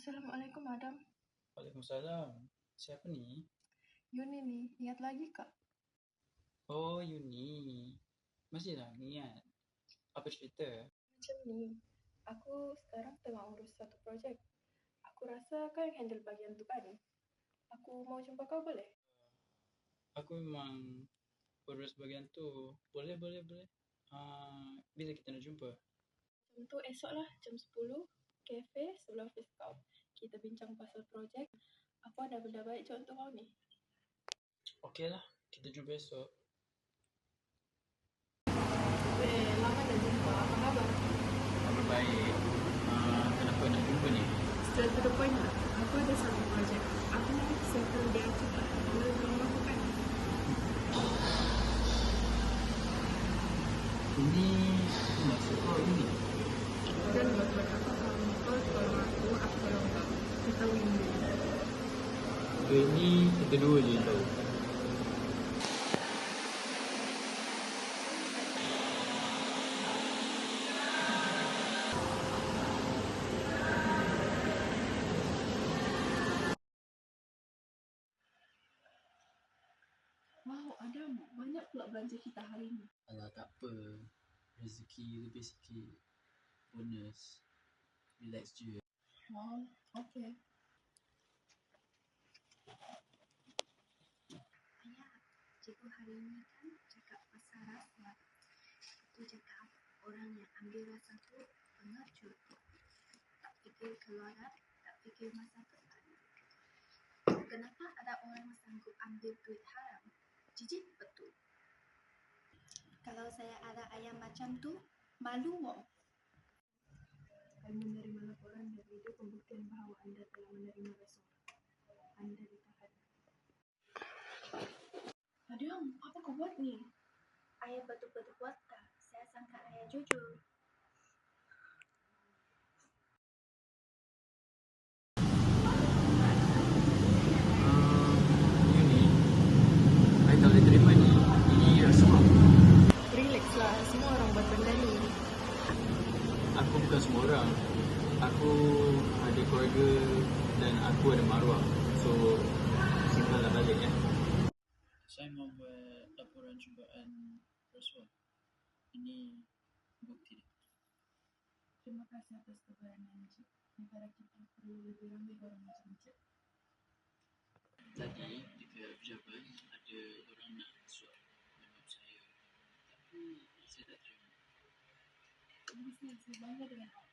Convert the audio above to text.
Assalamualaikum, Adam. Waalaikumsalam. Siapa ni? Yuni ni, ingat lagi kak? Oh, Yuni. Masih lah ingat. Apa cerita? Macam ni, aku sekarang tengah urus satu projek. Aku rasa kau yang handle bagian tu kan? Aku mau jumpa kau boleh? Aku memang urus bagian tu. Boleh, boleh, boleh. Uh, bila kita nak jumpa? Jam tu esok lah, jam 10. Cafe sebelah office kau. Kita bincang pasal projek. Apa ada benda baik untuk kau ni? Okey lah. Kita jumpa esok. Eh, lama dah jumpa. Apa khabar? Apa baik? Uh, kenapa nak jumpa ni? Straight to the point lah. Aku ada satu projek. Aku nak settle dia cepat. Boleh belum aku kan? Ini maksud kau ini. Dan buat-buat apa kalau aku, aku kau. Kita win-win. Untuk ini kita dua je tahu. Wow, Adam. Banyak pula belanja kita hari ni. Alah tak apa. Rezeki lebih sikit. Bonus. Relax je. Wow, okay. Ayah, cikgu hari ni kan cakap pasal rasa. Itu cakap orang yang ambil rasa tu pengecut. Tak fikir keluaran, tak fikir masa depan. Kenapa ada orang sanggup ambil duit haram? Jijik betul. Kalau saya ada ayam macam tu, malu wong. Saya menerima laporan dari video pembuktian bahawa anda telah menerima rasuah. Anda ditahan. Adam, apa kau buat ni? Ayah betul-betul buat tak? Saya sangka ayah jujur. Uh, Yuni. I tak boleh terima ni. Ini rasuah. Relax lah, semua orang buat benda ni. Aku bukan semua orang. Aku ada keluarga dan aku ada maruah. So, simpanlah balik ya. Saya mau buat laporan cubaan rasuah. Ini bukti dia. Terima kasih atas keberanian Cik. Negara kita perlu lebih ramai orang macam Cik. Tadi dekat pejabat ada orang nak suap nama saya. Tapi saya tak terima. Terima kasih,